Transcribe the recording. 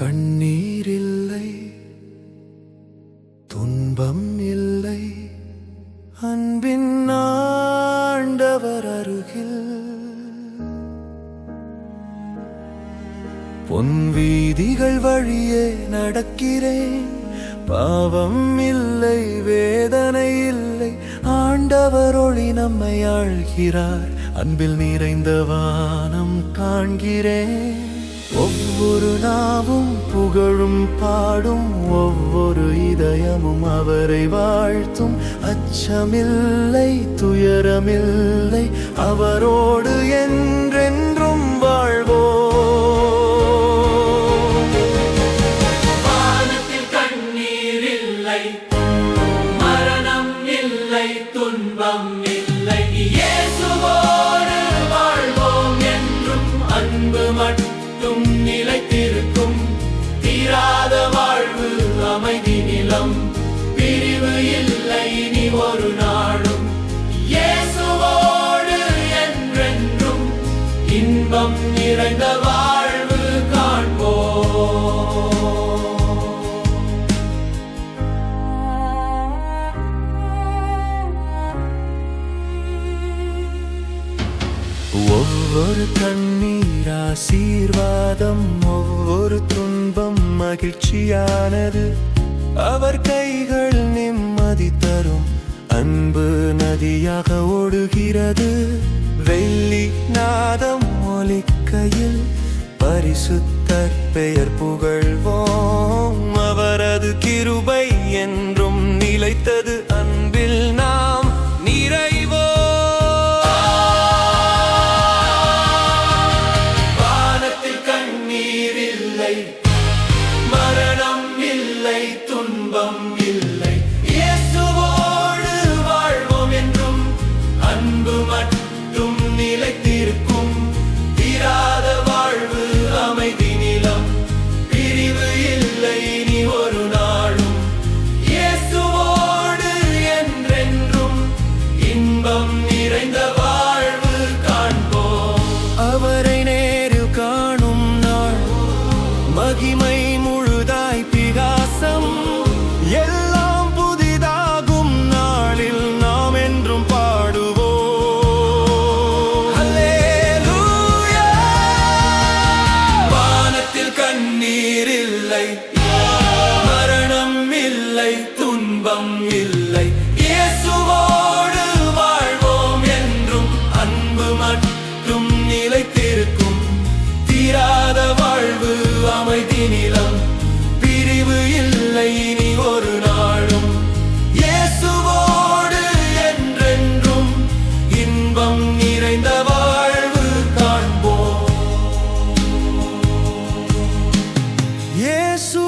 கண்ணீர் இல்லை துன்பம் இல்லை. அன்பின் ஆண்டவர் அருகில் பொன் வீதிகள் வழியே நடக்கிறேன். பாவம் இல்லை வேதனை இல்லை. ஆண்டவர் ஒளி நம்மை ஆழ்கிறார் அன்பில் நிறைந்த வானம் காண்கிறேன். ஒவ்வொரு நாவும் புகழும் பாடும் ஒவ்வொரு இதயமும் அவரை வாழ்த்தும். அச்சமில்லை துயரமில்லை அவரோடு என் மட்டும் நிலைத்திருக்கும் ஒவ்வொரு தண்ணீர் ஆசீர்வாதம் ஒவ்வொரு துன்பம் மகிழ்ச்சியானது. அவர் கைகள் நிம்மதி தரும் அன்பு நதியாக ஓடுகிறது. வெள்ளி நாதம் ஒலிக்கையில் பரிசுத்தர் பெயர் புகழ்வோம். அவரது கிருபை என்றும் நிலைத்தது. இல்லை. மரணம் இல்லை துன்பம் இல்லை. இயேசுவோடு வாழ்வோம் என்றும் அன்பு மட்டும் நிலைத்திருக்கும். தீராத வாழ்வு அமைதி நிலம். பிரிவு இல்லை இனி ஒரு நாளும். இயேசுவோடு என்றென்றும் இன்பம் நிறைந்த மகிமை முழுதாய் பிகாசம். எல்லாம் புதிதாகும் நாளில் நாம் என்றும் பாடுவோம். வானத்தில் கண்ணீர் இல்லை. மரணம் இல்லை துன்பம் இல்லை. அமைதி நிலம் பிரிவு இல்லை இனி ஒரு நாளும். இயேசுவோடு என்றென்றும் இன்பம் நிறைந்த வாழ்வு காண்போம். இயேசு